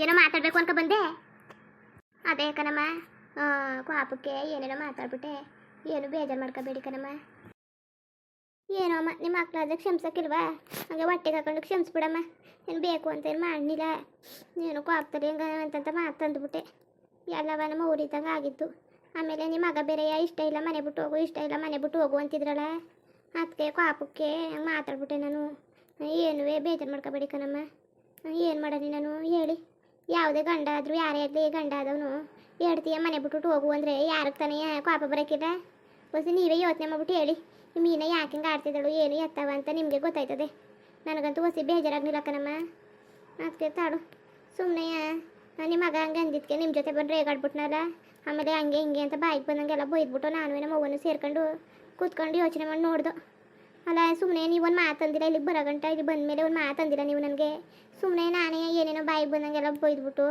ಏನೋ ಮಾತಾಡ್ಬೇಕು ಅನ್ಕ ಬಂದೆ. ಅದೇ ಕಣಮ್ಮ ಪಾಪಕ್ಕೆ ಏನೇನೋ ಮಾತಾಡ್ಬಿಟ್ಟೆ. ಏನು ಬೇಜಾರು ಮಾಡ್ಕೋಬೇಡಿ ಕಣಮ್ಮ. ಏನೋ ಅಮ್ಮ, ನಿಮ್ಮ ಮಕ್ಕಳಾದ್ರೆ ಕ್ಷಮಿಸಕ್ಕಿಲ್ವಾ? ಹಂಗೆ ಹೊಟ್ಟೆಗೆ ಹಾಕೊಂಡು ಕ್ಷಮಿಸ್ಬಿಡಮ್ಮ. ಏನು ಬೇಕು ಅಂತ ಏನು ಮಾಡಲಿಲ್ಲ ಏನೋ ಕೋಪ್ತಾರೆ ಹೆಂಗ ಅಂತಂತ ಮಾತಂದ್ಬಿಟ್ಟೆ ಎಲ್ಲವ ನಮ್ಮ ಊರಿದ್ದಂಗೆ ಆಗಿತ್ತು. ಆಮೇಲೆ ನಿಮ್ಮ ಮಗ ಬೇರೆ ಇಷ್ಟ ಇಲ್ಲ, ಮನೆ ಬಿಟ್ಟು ಹೋಗು, ಇಷ್ಟ ಇಲ್ಲ, ಮನೆ ಬಿಟ್ಟು ಹೋಗು ಅಂತಿದ್ರಲ್ಲ. ಅದಕ್ಕೆ ಕಾಪಕ್ಕೆ ಹಂಗೆ ಮಾತಾಡ್ಬಿಟ್ಟೆ ನಾನು. ಏನುವೇ ಬೇಜಾರು ಮಾಡ್ಕೋಬೇಡಿ ಕಣಮ್ಮ. ಏನು ಮಾಡಲಿ ನಾನು? ಹೇಳಿ. ಯಾವುದೇ ಗಂಡ ಆದರೂ, ಯಾರೇ ಗಂಡ ಆದವನು ಹೇಳ್ತೀಯ ಮನೆ ಬಿಟ್ಟು ಹೋಗು ಅಂದರೆ ಯಾರಿಗೆ ತಾನೇ ಕೋಪ ಬರೋಕ್ಕಿಲ್ಲ ಹೊಸ ನೀವೇ ಯೋಚನೆ ಮಾಡ್ಬಿಟ್ಟು ಹೇಳಿ. ಮೀನ ಯಾಕೆ ಹಿಂಗೆ ಆಡ್ತಿದ್ದಳು, ಏನು ಎತ್ತವ ಅಂತ ನಿಮಗೆ ಗೊತ್ತಾಯ್ತದೆ. ನನಗಂತೂ ಹೊಸಿ ಬೇಜಾರಾಗ್ಲಿಲ್ಲ ಕಣಮ್ಮ. ಅದಕ್ಕೆ ತಾಡು. ಸುಮ್ಮನೆ ನಿಮ್ಮ ಮಗ ಹಂಗೆ ಅಂದಿದ್ಕೆ ನಿಮ್ಮ ಜೊತೆ ಬಂದು ರೇಗಾಡ್ಬಿಟ್ನಲ್ಲ ಆಮೇಲೆ ಹಂಗೆ ಹಿಂಗೆ ಅಂತ ಬಾಯಿಗೆ ಬಂದಂಗೆಲ್ಲ ಬೈದ್ಬಿಟ್ಟು ನಾನು ನಮ್ಮ ಅವ್ವನು ಸೇರ್ಕೊಂಡು ಕೂತ್ಕೊಂಡು ಯೋಚನೆ ಮಾಡಿ ನೋಡ್ದು. ಅಲ್ಲ ಸುಮ್ಮನೆ ನೀವು ಒಂದು ಮಾತಂದಿರ ಇಲ್ಲಿಗೆ ಬರಗಂಟ ಇಲ್ಲಿ ಬಂದ ಮೇಲೆ ಒಂದು ಮಾತಂದಿರ ನೀವು ನನಗೆ? ಸುಮ್ಮನೆ ನಾನೇ ಏನೇನೋ ಬಾಯಿ ಬಂದಂಗೆಲ್ಲ ಬೈದ್ಬಿಟ್ಟು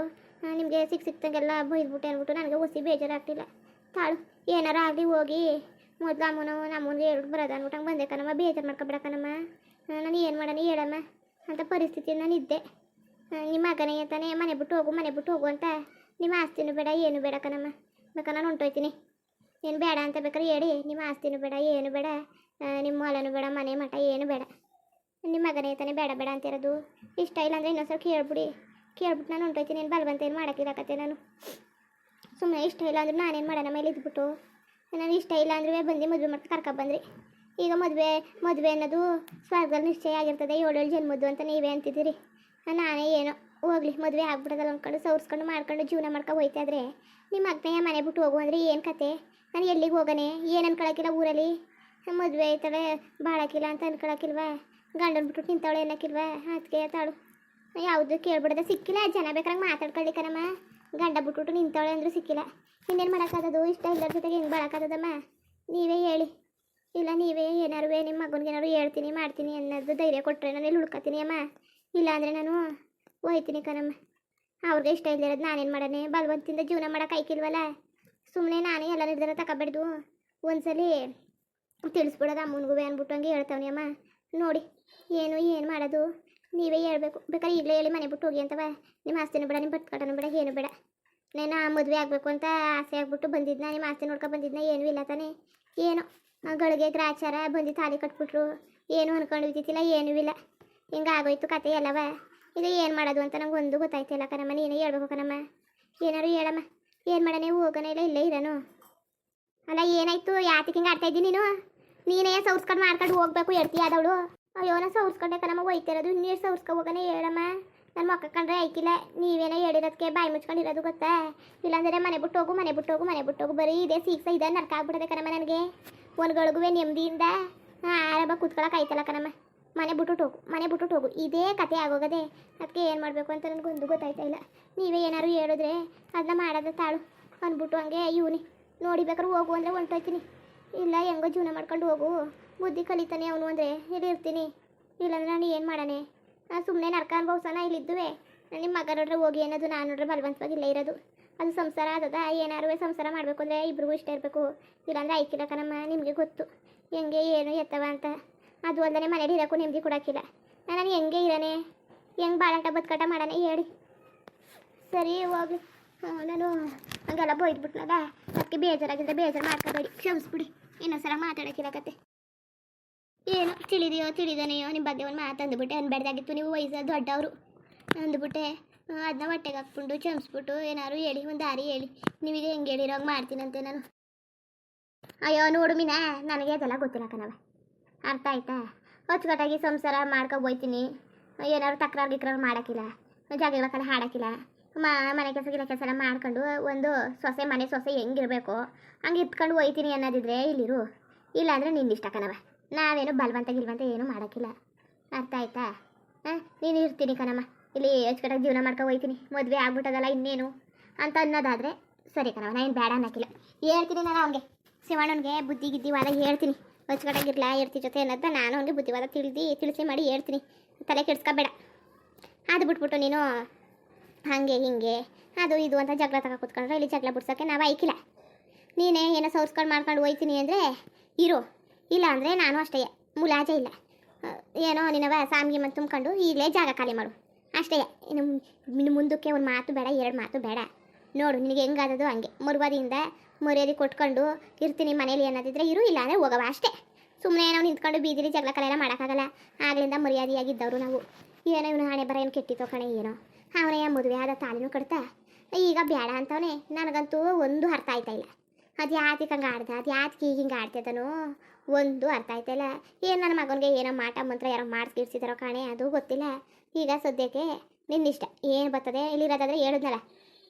ನಿಮಗೆ ಸಿಕ್ ಸಿಕ್ತಂಗೆಲ್ಲ ಬೈದ್ಬಿಟ್ಟು ಅಂದ್ಬಿಟ್ಟು ನನಗೆ ಹೊಸಿ ಬೇಜಾರಾಗ್ತಿಲ್ಲ. ತಾಳು, ಏನಾರ ಆಗಲಿ ಹೋಗಿ. ಮೊದಲು ಅಮ್ಮನ ನಮ್ಮನಿಗೆ ಹೇಳಿ ಬರೋದು ಅಂದ್ಬಿಟ್ಟು ಹಂಗೆ ಬಂದೆ ಕಣಮ್ಮ, ಬೇಜಾರು ಮಾಡ್ಕೊಬಿಡಕ್ಕನಮ್ಮ ನಾನು ಏನು ಮಾಡೋಣ ಹೇಳಮ್ಮ? ಅಂತ ಪರಿಸ್ಥಿತಿ ನಾನು ಇದ್ದೆ. ನಿಮ್ಮ ಮಗನೇ ಅಂತಾನೆ ಮನೆ ಬಿಟ್ಟು ಹೋಗು, ಮನೆ ಬಿಟ್ಟು ಹೋಗು ಅಂತ. ನಿಮ್ಮ ಆಸ್ತಿನೂ ಬೇಡ, ಏನು ಬೇಡ ಕಣಮ್ಮ. ಬೇಕಾ, ನಾನು ಹೊಂಟೋಯ್ತೀನಿ. ಏನು ಬೇಡ ಅಂತ ಬೇಕಾದ್ರೆ ಹೇಳಿ, ನಿಮ್ಮ ಆಸ್ತಿನೂ ಬೇಡ, ಏನು ಬೇಡ. ನಿಮ್ಮ ಹೊಲನೂ ಬೇಡ, ಮನೆ ಮಠ ಏನು ಬೇಡ. ನಿಮ್ಮ ಮಗನೇ ತಾನೇ ಬೇಡ ಬೇಡ ಅಂತಿರೋದು. ಇಷ್ಟ ಇಲ್ಲ ಅಂದರೆ ಇನ್ನೊಂದ್ಸಲ ಕೇಳ್ಬಿಡಿ. ಕೇಳ್ಬಿಟ್ಟು ನಾನು ಹೊಂಟೋಯ್ತೀನಿ, ಏನು ಬಲವಂತ ಏನು ಮಾಡೋಕ್ಕಿರಕತ್ತೆ ನಾನು. ಸುಮ್ಮನೆ ಇಷ್ಟ ಇಲ್ಲ ಅಂದ್ರೆ ನಾನೇನು ಮಾಡೋಣ, ಮೇಲೆ ಇದ್ಬಿಟ್ಟು. ನಾನು ಇಷ್ಟ ಇಲ್ಲ ಅಂದ್ರೆ ಬಂದು ಮದುವೆ ಮಾಡ್ತಾ ಕರ್ಕೊಬಂದ್ರಿ ಈಗ ಮದುವೆ ಮದುವೆ ಅನ್ನೋದು ಸ್ವರ್ಗದಲ್ಲಿ ನಿಶ್ಚಯ ಆಗಿರ್ತದೆ. ಏಳೇಳು ಜನ್ಮದ್ದು ಅಂತ ನೀವೇ ಅಂತಿದ್ದೀರಿ. ನಾನೇ ಏನೋ ಹೋಗ್ಲಿ, ಮದುವೆ ಆಗ್ಬಿಡೋದಲ್ಲ ಅಂದ್ಕೊಂಡು ಸೌರ್ಸ್ಕೊಂಡು ಮಾಡ್ಕೊಂಡು ಜೀವನ ಮಾಡ್ಕೊ ಹೋಯ್ತಾ ಇದ್ರೆ, ನಿಮ್ಮ ಅಗ್ನೆಯ ಮನೆ ಬಿಟ್ಟು ಹೋಗು ಅಂದರೆ ಏನು ಕತೆ? ನಾನು ಎಲ್ಲಿಗೆ ಹೋಗನೆ? ಏನು ಅನ್ಕೊಳಕ್ಕಿಲ್ಲ ಊರಲ್ಲಿ? ಮದುವೆ ಆಯ್ತಾಳೆ. ಬಾಳಕಿಲ್ಲ ಅಂತ ಅನ್ಕೊಳಕಿಲ್ವಾ? ಗಂಡನ್ ಬಿಟ್ಟು ನಿಂತವಳೆ ಅನ್ನಕ್ಕಿಲ್ವಾ ಅದಕ್ಕೆ ತಾಳು. ಯಾವುದು ಕೇಳ್ಬಿಡ್ದೆ ಸಿಕ್ಕಿಲ್ಲ. ಜನ ಬೇಕಾದಂಗೆ ಮಾತಾಡ್ಕೊಳ್ಳಿ ಕಣಮ್ಮ. ಗಂಡ ಬಿಟ್ಬಿಟ್ಟು ನಿಂತವಳೆ ಅಂದರೂ ಸಿಕ್ಕಿಲ್ಲ. ಇನ್ನೇನು ಮಾಡೋಕ್ಕಾಗೋದು ಇಷ್ಟ ಇಲ್ಲರ ಜೊತೆಗೆ ಹೆಂಗೆ ಬಾಳಕ್ಕಾಗದಮ್ಮ ನೀವೇ ಹೇಳಿ. ಇಲ್ಲ, ನೀವೇ ಏನಾರು ನಿಮ್ಮ ಮಗನಿಗೇನಾರು ಹೇಳ್ತೀನಿ, ಮಾಡ್ತೀನಿ ಅನ್ನೋದು ಧೈರ್ಯ ಕೊಟ್ಟರೆ ನಾನು ಇಲ್ಲಿ ಉಳ್ಕೊತೀನಿ ಅಮ್ಮ? ಇಲ್ಲ ಅಂದರೆ ನಾನು ಹೋಯ್ತೀನಿ ಕಣಮ್ಮ. ಅವ್ರಿಗೆ ಇಷ್ಟ ಇಲ್ಲದಿರೋದು ನಾನೇನು ಮಾಡೋಣ ಬಲವಂತಿಂದ ಜೀವನ ಮಾಡೋಕೆ ಐಕಿಲ್ವಲ್ಲ ಸುಮ್ಮನೆ ನಾನೇ ಎಲ್ಲ ನಿರ್ಧಾರ ತಗೋಬಿಡ್ದು ಒಂದ್ಸಲಿ ತಿಳಿಸ್ಬಿಡೋದು ಅಮ್ಮನಿಗೂ ಅಂದ್ಬಿಟ್ಟು ಹಂಗೆ ಹೇಳ್ತಾವನಿ ಅಮ್ಮ. ನೋಡಿ, ಏನು ಏನು ಮಾಡೋದು? ನೀವೇ ಹೇಳ್ಬೇಕು. ಬೇಕಾದ್ರೆ ಈಗಲೇ ಹೇಳಿ ಮನೆ ಬಿಟ್ಟು ಹೋಗಿ ಅಂತವ. ನಿಮ್ಮ ಆಸ್ತಿನೂ ಬೇಡ, ನಿಮ್ಮ ಬಟ್ಕಟನೂ ಬೇಡ, ಏನು ಬೇಡ. ನಾನು ಮದುವೆ ಆಗಬೇಕು ಅಂತ ಆಸೆ ಆಗ್ಬಿಟ್ಟು ಬಂದಿದ್ನ, ನಿಮ್ಮ ಆಸ್ತಿ ನೋಡ್ಕೊಂಡು ಬಂದಿದ್ನ, ಏನೂ ಇಲ್ಲ ತಾನೇ? ಏನು ಗಳಿಗೆ ಗ್ರಾಚಾರ ಬಂದು ತಾಲಿ ಕಟ್ಬಿಟ್ರು. ಏನು ಅಂದ್ಕೊಂಡು ಏನೂ ಇಲ್ಲ. ಹಿಂಗೆ ಆಗೋಯ್ತು ಕತೆ ಎಲ್ಲವ. ಇದು ಏನು ಮಾಡೋದು ಅಂತ ನಂಗೆ ಒಂದು ಗೊತ್ತಾಯ್ತಿಲ್ಲ ಕಣಮ್ಮ. ನೀನೇ ಹೇಳ್ಬೇಕು ಕಣಮ್ಮ. ಏನಾರು ಹೇಳಮ್ಮ. ಏನು ಮಾಡೋಣ? ಹೋಗೋಣ ಇಲ್ಲ, ಇಲ್ಲೇ ಇರೋನು. ಅಲ್ಲ, ಏನಾಯ್ತು? ಯಾತಕ್ಕೆ ಹಿಂಗೆ ಆಡ್ತಾ ಇದ್ದೀನಿ ನೀನು? ನೀನೇ ಸೌರ್ಸ್ಕೊಂಡು ಮಾಡ್ಕೊಂಡು ಹೋಗ್ಬೇಕು ಎಡ್ತೀಯ ಆದವಳು. ಅಯ್ಯೋ ನಾ ಸೌರ್ಸ್ಕೊಂಡೆ ಕಣಮ್ಮ ಹೋಯ್ತಿರೋದು ನೀರು ಸೌರ್ಸ್ಕೊ ಹೋಗೋಣ ಹೇಳಮ್ಮ. ನನ್ನ ಮಕ್ಕ ಕಂಡ್ರೆ ಐಕಿಲ್ಲ ನೀವೇನೋ ಹೇಳಿರೋದಕ್ಕೆ ಬಾಯಿ ಮುಚ್ಕೊಂಡಿರೋದು ಗೊತ್ತಾ? ಇಲ್ಲಾಂದರೆ ಮನೆ ಬಿಟ್ಟು ಹೋಗು, ಮನೆ ಬಿಟ್ಟು ಹೋಗು, ಮನೆ ಬಿಟ್ಟು ಹೋಗು. ಬರೀ ಇದೇ ಸೀಕ್ಸ ಇದೆ, ನರ್ಕ ಆಗ್ಬಿಡದೆ ಕಣಮ್ಮ ನನಗೆ. ಒಂದ್ಗಳಿಗೂ ನೆಮ್ಮದಿಯಿಂದ ಆರಾಮ ಕೂತ್ಕೊಳಕ್ಕೆ ಆಯ್ತಲ್ಲ ಕಣಮ್ಮ. ಮನೆ ಬಿಟ್ಟು ಹೋಗು, ಮನೆ ಬಿಟ್ಟು ಹೋಗು. ಇದೇ ಕತೆ ಆಗೋಗದೆ ಅದಕ್ಕೆ ಏನು ಮಾಡಬೇಕು ಅಂತ ನನಗೊಂದು ಗೊತ್ತಾಯ್ತಾ ಇಲ್ಲ. ನೀವೇ ಏನಾರು ಹೇಳಿದ್ರೆ ಅದನ್ನ ಮಾಡೋದ ತಾಳು. ಅಂದ್ಬಿಟ್ಟು ಹಂಗೆ ಇವನಿ. ನೋಡಿಬೇಕಾದ್ರೆ ಹೋಗು ಅಂದರೆ ಹೊಂಟೋಯ್ತೀನಿ. ಇಲ್ಲ, ಹೆಂಗೋ ಜೀವನ ಮಾಡ್ಕೊಂಡು ಹೋಗು. ಬುದ್ಧಿ ಕಲಿತಾನೆ ಅವನು ಅಂದರೆ, ಇಲ್ಲಿ ಇರ್ತೀನಿ. ಇಲ್ಲಾಂದ್ರೆ ನಾನು ಏನು ಮಾಡಾನೆ ಸುಮ್ಮನೆ ನರ್ಕ ಅನ್ಭವ್ಸನ ಇಲ್ಲಿದ್ದುವೆ ನಿಮ್ಮ ಮಗ ನೋಡ್ರೆ ಹೋಗಿ ಅನ್ನೋದು ನಾನು ನೋಡ್ರೆ ಬಲವಂತವಾಗಿ ಇಲ್ಲೇ ಇರೋದು. ಅದು ಸಂಸಾರ ಆದದ ಏನಾರು ಸಂಸಾರ ಮಾಡಬೇಕು ಅಂದರೆ ಇಬ್ರಿಗೂ ಇಷ್ಟ ಇರಬೇಕು. ಇಲ್ಲಾಂದ್ರೆ ಐಕಿಲ್ಲ ಕಣಮ್ಮ, ನಿಮಗೆ ಗೊತ್ತು. ಹೆಂಗೆ ಏನು ಎತ್ತವ ಅಂತ. ಅದು ಅಲ್ಲದೆ ಮನೇಲಿ ಇರೋಕ್ಕೂ ನೆಮ್ಮದಿ ಕೊಡೋಕ್ಕಿಲ್ಲ. ನಾನು ಹೆಂಗೆ ಇರೋನೆ? ಹೆಂಗೆ ಬಾಳಾಟ ಬದುಕಾಟ ಮಾಡೋಣ ಹೇಳಿ. ಸರಿ ಹೋಗಿ ನಾನು ಹಂಗೆಲ್ಲ ಬೈದ್ಬಿಟ್ನಲ್ಲ. ಅದಕ್ಕೆ ಬೇಜಾರಾಗಿದ್ರೆ ಬೇಜಾರು ಮಾಡ್ಕೋಬೇಡಿ. ಕ್ಷಮಿಸ್ಬಿಡಿ. ಇನ್ನೊಂದ್ಸಲ ಮಾತಾಡೋಕ್ಕಿಲ್ಲ ಕತೆ ಏನು ತಿಳಿದೆಯೋ ತಿಳಿದನೆಯೋ ನಿಮ್ಮ ಬಗ್ಗೆ ಒಂದು ಮಾತು ಅಂದ್ಬಿಟ್ಟೆ ಅನ್ಬೇಡ್ದಾಗಿತ್ತು ನೀವು ವಯಸ್ಸು ದೊಡ್ಡವರು. ಅಂದ್ಬಿಟ್ಟೆ ಅದನ್ನ ಹೊಟ್ಟೆಗೆ ಹಾಕ್ಬಿಟ್ಟು, ಚಮಸ್ಬಿಟ್ಟು ಏನಾದ್ರು ಹೇಳಿ, ಒಂದು ದಾರಿ ಹೇಳಿ. ನೀವೀಗ ಹೆಂಗೆ ಹೇಳಿರೋಂಗೆ ಮಾಡ್ತೀನಂತೆ ನಾನು. ಅಯ್ಯೋ, ನೋಡು ಮೀನಾ, ನನಗೆ ಅದೆಲ್ಲ ಗೊತ್ತಿಲ್ಲ ಕಣವ ಅರ್ಥ ಆಯ್ತಾ? ಅಚ್ಚುಕಟ್ಟಾಗಿ ಸಂಸಾರ ಮಾಡ್ಕೊ ಹೋಯ್ತೀನಿ. ಏನಾದ್ರು ತಕರಾರು ಗಿಕ್ರಾರು ಮಾಡೋಕ್ಕಿಲ್ಲ ಜಾಗಗಳ ಕಡೆ ಹಾಡೋಕ್ಕಿಲ್ಲ ಮನೆ ಕೆಲಸ ಗಿಲ ಕೆಲಸ ಎಲ್ಲ ಮಾಡ್ಕೊಂಡು ಒಂದು ಸೊಸೆ ಮನೆ ಸೊಸೆ ಹೆಂಗಿರಬೇಕು, ಹಂಗೆ ಇತ್ಕೊಂಡು ಹೋಯ್ತೀನಿ ಅನ್ನೋದಿದ್ರೆ ಇಲ್ಲಿರು. ಇಲ್ಲಾಂದರೆ ನಿನ್ನ ಇಷ್ಟ ಕಣವ ನಾವೇನು ಬಲವಂತ ಗಿಲ್ವಂತ ಏನು ಮಾಡೋಕ್ಕಿಲ್ಲ. ಅರ್ಥ ಆಯ್ತಾ? ಹಾಂ? ನೀನು ಇರ್ತೀನಿ ಕಣಮ್ಮ. ಇಲ್ಲಿ ಅಚ್ಚುಕಟ್ಟಾಗಿ ಜೀವನ ಮಾಡ್ಕೊ ಹೋಯ್ತೀನಿ ಮದುವೆ ಆಗ್ಬಿಟ್ಟದಲ್ಲ ಇನ್ನೇನು ಅಂತ ಅನ್ನೋದಾದರೆ ಸರಿ ಕಣವ ನಾನು ಬೇಡ ಅನ್ನೋಕ್ಕಿಲ್ಲ. ಹೇಳ್ತೀನಿ ನಾನು ಅವನಿಗೆ. ಶಿವಣ್ಣನಿಗೆ ಬುದ್ಧಿ ಗಿದ್ದಿವಾದ ಹೇಳ್ತೀನಿ. ಅಚ್ಚುಕಟ್ಟಾಗಿರ್ಲ ಇರ್ತಿ ಜೊತೆ ಅನ್ನೋದ ನಾನು ಅವನಿಗೆ ಬುದ್ಧಿವಾದ ತಿಳಿದು, ತಿಳಿಸಿ ಮಾಡಿ ಹೇಳ್ತೀನಿ. ತಲೆ ಕೆಡ್ಸ್ಕೊಬೇಡ. ಅದು ಬಿಟ್ಬಿಟ್ಟು ನೀನು ಹಾಗೆ, ಹಿಂಗೆ. ಅದು, ಇದು ಅಂತ ಜಗಳ ತಗ ಕೂತ್ಕೊಂಡ್ರೆ ಇಲ್ಲಿ ಜಗಳ ಬಿಡ್ಸೋಕ್ಕೆ ನಾವು ಐಕಿಲ್ಲ ನೀನೇ ಏನೋ ಸೌರ್ಸ್ಕೊಂಡು ಮಾಡ್ಕೊಂಡು ಹೋಯ್ತೀನಿ ಅಂದರೆ ಇರು. ಇಲ್ಲ ಅಂದರೆ ನಾನು ಅಷ್ಟೇ, ಮುಲಾಜೆ ಇಲ್ಲ. ಏನೋ ನಿನ್ನವ ಸಾಮಿಗೆ ಮತ್ತು ತುಂಬ್ಕೊಂಡು ಈಗಲೇ ಜಾಗ ಖಾಲಿ ಮಾಡು. ಅಷ್ಟೇ. ಇನ್ನು ಮುಂದಕ್ಕೆ ಒಂದು ಮಾತು ಬೇಡ, ಎರಡು ಮಾತು ಬೇಡ. ನೋಡು, ನಿನಗೆ ಹೆಂಗಾದದು ಹಂಗೆ. ಮರುವಾದಿಯಿಂದ ಮರ್ಯಾದೆ ಕೊಟ್ಕೊಂಡು ಇರ್ತೀನಿ ಮನೇಲಿ ಅನ್ನೋದಿದ್ರೆ ಇರು, ಇಲ್ಲ ಅಂದರೆ ಹೋಗವ ಅಷ್ಟೇ. ಸುಮ್ಮನೆ ನಾವು ನಿಂತ್ಕೊಂಡು ಬೀದಿಲಿ ಜಗಳ ಕಲೆಲ್ಲ ಮಾಡೋಕ್ಕಾಗಲ್ಲ. ಆಗಲಿಂದ ಮರ್ಯಾದೆಯಾಗಿದ್ದವರು ನಾವು. ಏನೋ ಇವನು ಹಣೆ ಬರ ಏನು ಕೆಟ್ಟಿತ್ತು ಕಣೆ, ಏನೋ. ಅವನೇ ಮದುವೆ ಆದ ತಾಲಿನೂ ಕಟ್ತಾ ಈಗ ಬೇಡ ಅಂತವನೇ ನನಗಂತೂ ಒಂದು ಅರ್ಥ ಆಯ್ತಾ ಇಲ್ಲ. ಅದು ಯಾತಿಗೆ ಹಂಗೆ ಆಡ್ದೆ ಅದು ಯಾತಿಗೆ ಈಗ ಹಿಂಗೆ ಆಡ್ತಿದ್ದನೋ ಒಂದು ಅರ್ಥ ಆಯ್ತಾ ಆಯ್ತಿಲ್ಲ ಏನು ನನ್ನ ಮಗನಿಗೆ ಏನೋ ಮಾಟ ಮಂತ್ರ ಯಾರೋ ಮಾಡಿಸ್ತಿರ್ಸಿದಾರೋ ಕಾಣೆ ಅದು ಗೊತ್ತಿಲ್ಲ. ಈಗ ಸದ್ಯಕ್ಕೆ ನಿನ್ನಿಷ್ಟ ಏನು ಬರ್ತದೆ? ಇಲ್ಲಿರೋದಾದ್ರೆ ಹೇಳಿದ್ನಲ್ಲ.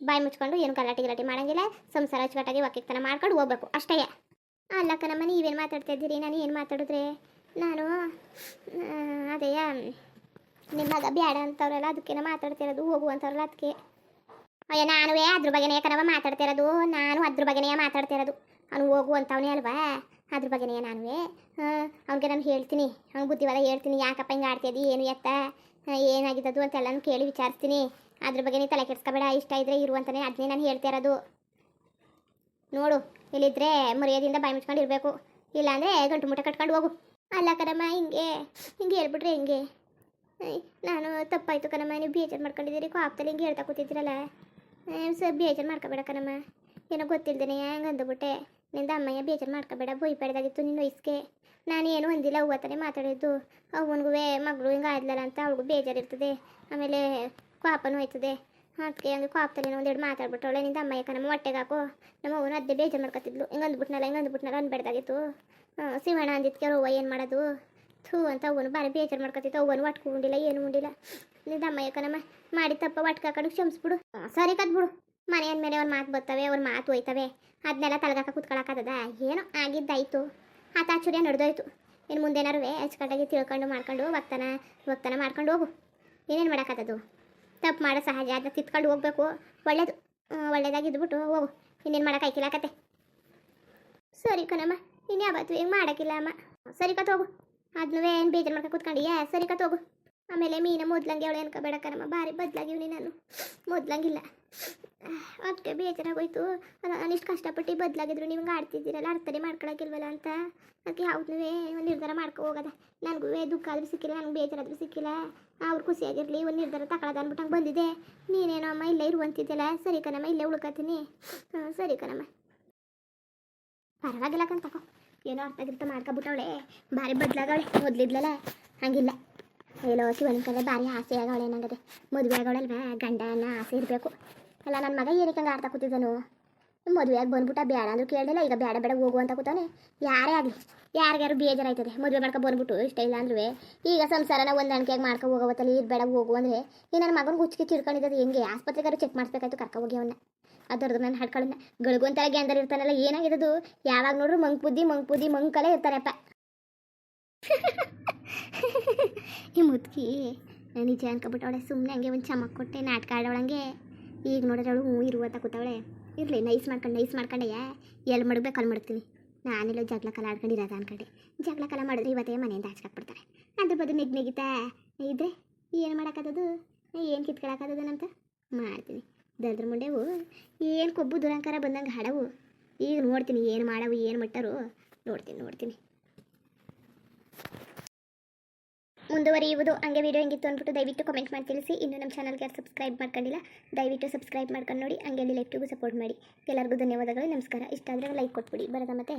ಬಾಯಿ ಮುಚ್ಕೊಂಡು ಏನು ಗಲಾಟೆ ಗಲಾಟಿ ಮಾಡಂಗಿಲ್ಲ. ಸಂಸಾರ ಅಚ್ಚುಕಟ್ಟಾಗಿ ಒಕ್ಕಿತನ ಮಾಡ್ಕೊಂಡು ಹೋಗ್ಬೇಕು. ಅಷ್ಟೇ. ಅಲ್ಲ ಕಣಮ್ಮ ನೀವೇನು ಮಾತಾಡ್ತಾ ಇದ್ದೀರಿ? ನಾನು ಏನು ಮಾತಾಡಿದ್ರೆ? ನಾನು ಆ, ಅದೇಯ ನಿಮ್ಮ ಮಗ ಬ್ಯಾಡ ಅಂತವ್ರಲ್ಲ, ಅದಕ್ಕೆ ನಾ ಮಾತಾಡ್ತಿರೋದು ಹೋಗುವಂಥವ್ರಲ್ಲ ಅದಕ್ಕೆ. ಅಯ್ಯ ನಾನುವೇ ಅದ್ರ ಬಗ್ಗೆನೇ ಯಾಕನವ ಮಾತಾಡ್ತಿರೋದು ನಾನು ಅದ್ರ ಬಗ್ಗೆನೇ ಮಾತಾಡ್ತಿರೋದು ಅವ್ನು ಹೋಗು ಅಂತವನೇ ಅಲ್ವಾ? ಅದ್ರ ಬಗ್ಗೆನೇ ನಾನುವೇ ಅವ್ನಿಗೆ ನಾನು ಹೇಳ್ತೀನಿ. ಅವ್ನು ಬುದ್ಧಿವಾದ ಹೇಳ್ತೀನಿ. ಯಾಕಪ್ಪ ಹಿಂಗೆ ಆಡ್ತಿದ್ದಿ ಏನು ಎತ್ತ? ಏನಾಗಿದದು ಏನಾಗಿದ್ದದು ಅಂತೆಲ್ಲನೂ ಕೇಳಿ ವಿಚಾರಿಸ್ತೀನಿ. ಅದ್ರ ಬಗ್ಗೆ ತಲೆ ಕೆಡ್ಸ್ಕೊಬೇಡ. ಇಷ್ಟ ಇದ್ರೆ ಇರು ಅಂತಾನೆ ಅದನ್ನೇ ನಾನು ಹೇಳ್ತಾ ಇರೋದು. ನೋಡು, ಇಲ್ಲಿದ್ರೆ ಮರ್ಯಾದಿಂದ ಬಾಯಿ ಮುಚ್ಕೊಂಡು ಇರಬೇಕು ಇಲ್ಲಾಂದರೆ ಗಂಟು ಮುಟ್ಟ ಕಟ್ಕೊಂಡು ಹೋಗು. ಅಲ್ಲ ಕಡಮ್ಮ ಹಿಂಗೆ ಹಿಂಗೆ ಹೇಳ್ಬಿಟ್ರೆ ಹಿಂಗೆ? ನಾನು ತಪ್ಪಾಯ್ತು ಕಣಮ್ಮ, ನೀವು ಬೇಜಾರು ಮಾಡ್ಕೊಂಡಿದ್ದೀರಿ ಕಾಪ್ತಲ್ಲಿ ಹಿಂಗೆ ಹೇಳ್ತಾ ಕೂತಿದ್ದೀರಲ್ಲ. ಸರ್, ಬೇಜಾರು ಮಾಡ್ಕೋಬೇಡ ಕಣಮ್ಮ. ಏನೋ ಗೊತ್ತಿಲ್ದೇನೆ, ಹೆಂಗೆ ಅಂದ್ಬಿಟ್ಟೆ. ನಿಂದ ಅಮ್ಮಯ್ಯ ಬೇಜಾರು ಮಾಡ್ಕೋಬೇಡ ಬೈಬೇಡ್ದಾಗಿತ್ತು ನಿನ್ನ ವಯಸ್ಸಿಗೆ. ನಾನು ಏನು ಒಂದಿಲ್ಲ ಅವ್ವ ತಾನೇ ಮಾತಾಡಿದ್ದು. ಅವನಿಗೂ ಮಗಳು ಹಿಂಗೆ ಆದ್ಲಲ್ಲ ಅಂತ ಅವಳಿಗೂ ಬೇಜಾರಿರ್ತದೆ ಆಮೇಲೆ ಕಾಪನೂ ಹೋಯ್ತದೆ ಅದಕ್ಕೆ ಹಂಗೆ ಕಾಪ್ತಲ್ಲಿ ಒಂದೆರಡು ಮಾತಾಡ್ಬಿಟ್ಟವಳೆ. ನಿಂದ ಅಮ್ಮಯ್ಯ ಕಣಮ್ಮ, ಹೊಟ್ಟೆಗೆ ಹಾಕು. ನಮ್ಮ ಅವನು ಅದೇ ಬೇಜಾರು ಮಾಡ್ಕೊತಿದ್ಲು. ಹಿಂಗೆ ಅಂದ್ಬಿಟ್ನಲ್ಲ ಹಿಂಗೆ ಅಂದ್ಬಿಟ್ನಲ್ಲ ಅನ್ಬೇಡ್ದಾಗಿತ್ತು ಸಿವಣ್ಣ ಅಂದಿದ್ಕೆ ಅವ್ವ ಏನು ಮಾಡೋದು? ಥೂ ಅಂತ ಅವನು ಭಾರಿ ಬೇಜಾರು ಮಾಡ್ಕೊತಿತ್ತು. ಅವನು ಒಟ್ಕು ಉಂಡಿಲ್ಲ, ಏನು ಉಂಡಿಲ್ಲ. ನಿಂದ ಯಾಕನಮ್ಮ ಮಾಡಿ ತಪ್ಪ ಒಟ್ಕ ಹಾಕೊಂಡು ಕ್ಷಮಿಸ್ಬಿಡು ಸರಿ ಕದ್ಬಿಡು. ಮನೆ ಅಂದಮೇಲೆ ಅವ್ರ ಮಾತು ಬರ್ತವೆ ಅವ್ರ ಮಾತು ಹೋಯ್ತವೆ ಅದನ್ನೆಲ್ಲ ತಲಗಾಕ ಕುತ್ಕೊಳಕ್ಕದ ಏನೋ ಆಗಿದ್ದಾಯ್ತು. ಆ ತಾಚುರ್ಯ ನಡೆದೋಯ್ತು. ಇನ್ನು ಮುಂದೇನಾರು ಅಚ್ಚುಕಟ್ಟಾಗಿ ತಿಳ್ಕೊಂಡು ಮಾಡ್ಕೊಂಡು ಒತ್ತನ ಒತ್ತನ ಮಾಡ್ಕೊಂಡು ಹೋಗು. ಏನೇನು ಮಾಡೋಕ್ಕತ್ತದು ತಪ್ಪು ಮಾಡೋ ಸಹಜ ಅದನ್ನ ತಿತ್ಕೊಂಡು ಹೋಗ್ಬೇಕು. ಒಳ್ಳೇದು. ಒಳ್ಳೇದಾಗಿ ಇದ್ಬಿಟ್ಟು ಹೋಗು. ಇನ್ನೇನು ಮಾಡೋಕ್ಕಾಯ್ಕಿಲ್ಲ ಕತೆ. ಸರಿ ಕಣಮ್ಮ ಇನ್ನು ಯಾವತ್ತು ಹೆಂಗೆ ಮಾಡೋಕ್ಕಿಲ್ಲ ಅಮ್ಮ. ಸರಿ ಕತ್ ಹೋಗು. ಅದನ್ನೂ ಏನು ಬೇಜಾರು ಮಾಡ್ಕೊಂಡು ಕೂತ್ಕೊಂಡಿಯಾ ಸರಿ ಕತ್ ಹೋಗು ಆಮೇಲೆ ಮೀನ ಮೊದ್ಲಂಗೆ ಅವಳು ಅನ್ಕೋಬೇಡಕ್ಕನಮ್ಮ ಭಾರಿ ಬದಲಾಗಿವ್ನಿ ನಾನು. ಮೊದ್ಲಂಗಿಲ್ಲ. ಅದಕ್ಕೆ ಬೇಜಾರಾಗೋಯ್ತು. ನಾನು ಇಷ್ಟು ಕಷ್ಟಪಟ್ಟು ಬದಲಾಗಿದ್ರು ನೀವು ಹಿಂಗೆ ಆಡ್ತಿದ್ದೀರಲ್ಲ, ಅರ್ಥನೇ ಮಾಡ್ಕೊಳಕ್ಕಿಲ್ವಲ್ಲ ಅಂತ. ಅದಕ್ಕೆ ಯಾವ್ದನ್ನೂ ಒಂದು ನಿರ್ಧಾರ ಮಾಡ್ಕೊ ಹೋಗದ. ನನಗೂ ದುಃಖ ಆದರೂ ಸಿಕ್ಕಿಲ್ಲ, ನನಗೆ ಬೇಜಾರಾದರೂ ಸಿಕ್ಕಿಲ್ಲ. ಅವ್ರು ಖುಷಿಯಾಗಿರಲಿ, ಒಂದು ನಿರ್ಧಾರ ತಗೊಳ್ಳೋದು ಅಂದ್ಬಿಟ್ಟು ಹಂಗೆ ಬಂದಿದೆ. ನೀನೇನೋ ಅಮ್ಮ ಇಲ್ಲೇ ಇರುವಂತಿದ್ದೆಲ್ಲ ಸರಿ ಕಣಮ್ಮ, ಇಲ್ಲೇ ಉಳ್ಕತ್ತೀನಿ. ಹಾಂ ಸರಿ ಕಣಮ್ಮ. ಪರವಾಗಿಲ್ಲ ಕಣ್ ಏನೋ ಅರ್ಥ ಗಿರ್ಥ ಮಾಡ್ಕೊಬಿಟ್ಟವಳೆ. ಭಾರಿ ಬದ್ಲಾಗವಳೆ. ಮೊದ್ಲಿದ್ಲಲ್ಲ ಹಂಗಿಲ್ಲ. ಎಲ್ಲೋ ಶಿವನ ಕಡೆ ಭಾರಿ ಆಸೆ ಆಗವಳೆ ನಂಗದೆ. ಮದುವೆ ಆಗವಳಲ್ವಾ? ಗಂಡನ ಆಸೆ ಇರಬೇಕು. ಅಲ್ಲ ನನ್ನ ಮಗ ಏನಕ್ಕೆ ಆಡ್ತಾ ಕೂತಿದ್ದಾನು? ಮದುವೆಯಾಗಿ ಬಂದ್ಬಿಟ್ಟ ಬೇಡ ಅಂದ್ರೂ ಕೇಳಿಲ್ಲ ಈಗ ಬೇಡ ಬೇಡ ಹೋಗು ಅಂತ ಕೂತಾನೆ. ಯಾರೇ ಆಗಲಿ ಯಾರಿಗಾರು ಬೇಜಾರಾಯ್ತದೆ ಮದುವೆ ಮಾಡ್ಕೊ ಬಂದ್ಬಿಟ್ಟು ಇಷ್ಟ ಇಲ್ಲ ಅಂದ್ರೂ ಈಗ ಸಂಸಾರನ ಹೊಂದಾಣಿಕೆಯಾಗಿ ಮಾಡ್ಕೊ ಹೋಗೋವತ್ತಲ್ಲಿ ಇದು ಬೇಡ, ಹೋಗು ಅಂದರೆ, ಈ ನನ್ನ ಮಗನ ಹುಚ್ಚಿಗೆ ಚಿಡ್ಕೊಂಡಿದ್ದು ಹೆಂಗೆ? ಆಸ್ಪತ್ರೆಗಾರು ಚೆಕ್ ಮಾಡಿಸ್ಬೇಕಾಯ್ತು ಕರ್ಕೊ ಹೋಗಿ ಅವನ್ನ ಅದರದ್ದು ನನ್ನ ಹಡ್ಕೊಳ್ಳೋಣ ಗಳಿಗೂ ಒಂಥರ ಗ್ಯಾಂದರ್ ಇರ್ತಾನಲ್ಲ ಏನಾಗಿರೋದು ಯಾವಾಗ ನೋಡ್ರು ಮಂಕ್ ಬುದ್ಧಿ ಮಂಕ್ ಬುದ್ಧಿ ಮಂಕಲೇ ಇರ್ತಾರಪ್ಪ ಈ ಮುದ್ಕಿ ನಿಜ ಅನ್ಕೊಬಿಟ್ಟವಳೆ ಸುಮ್ಮನೆ ಹಂಗೆ ಒಂದು ಚಮಕ್ ಕೊಟ್ಟೆ, ನಾಟಕ ಆಡೋಳಂಗೆ ಈಗ ನೋಡಿದ್ರೆ ಅವಳು ಹ್ಞೂ ಇರು ಅಂತ ಕೂತವಳೆ. ಇರಲಿ, ನೈಸ್ ಮಾಡ್ಕೊಂಡು, ನೈಸ್ ಮಾಡ್ಕೊಂಡೆಯ ಎಲ್ಲಿ ಮಡಗ್ಬೇಕು ಅಲ್ಲಿ ಮಾಡ್ತೀನಿ. ನಾನೆಲ್ಲೋ ಜಗಳ ಕಲ ಆಡ್ಕೊಂಡಿರೋದು ಅನ್ಕೊಂಡೆ. ಜಗಳ ಕಲ ಮಾಡಿದ್ರೆ ಇವತ್ತೇ ಮನೆಯಿಂದ ಹಚ್ಕಾಕ್ಬಿಡ್ತಾರೆ ಅದ್ರ ಬದಲು ನೆಗ್ ನೆಗಿತಾ ಇದ್ರೆ ಏನು ಮಾಡೋಕ್ಕತ್ತದು ಏನು ಕಿತ್ಕೊಳಕ್ಕತ್ತದ ಅಂತ ಮಾಡ್ತೀನಿ. ದರ್ದ್ರ ಮುಂಡೆವು ಏನು ಕೊಬ್ಬು ದುರಂಕಾರ ಬಂದಂಗೆ ಹಾಡವು. ಈಗ ನೋಡ್ತೀನಿ ಏನು ಮಾಡವು, ಏನು ಮಟ್ಟರು ನೋಡ್ತೀನಿ ನೋಡ್ತೀನಿ. ಮುಂದುವರಿಯುವುದು ಹಂಗೆ ವೀಡಿಯೋ ಹೆಂಗಿತ್ತು ಅಂದ್ಬಿಟ್ಟು ದಯವಿಟ್ಟು ಕಮೆಂಟ್ ಮಾಡಿ ತಿಳಿಸಿ. ಇನ್ನು ನಮ್ಮ ಚಾನಲ್ಗೆ ಯಾರು ಸಬ್ಸ್ಕ್ರೈಬ್ ಮಾಡ್ಕೊಂಡಿಲ್ಲ, ದಯವಿಟ್ಟು ಸಬ್ಸ್ಕ್ರೈಬ್ ಮಾಡ್ಕೊಂಡು ನೋಡಿ, ಹಂಗೆ ಲೈಫ್ಟಿಗೂ ಸಪೋರ್ಟ್ ಮಾಡಿ. ಎಲ್ಲರಿಗೂ ಧನ್ಯವಾದಗಳು, ನಮಸ್ಕಾರ. ಇಷ್ಟ ಆದರೆ ಲೈಕ್ ಕೊಟ್ಬಿಡಿ. ಬರೋದ ಮತ್ತೆ.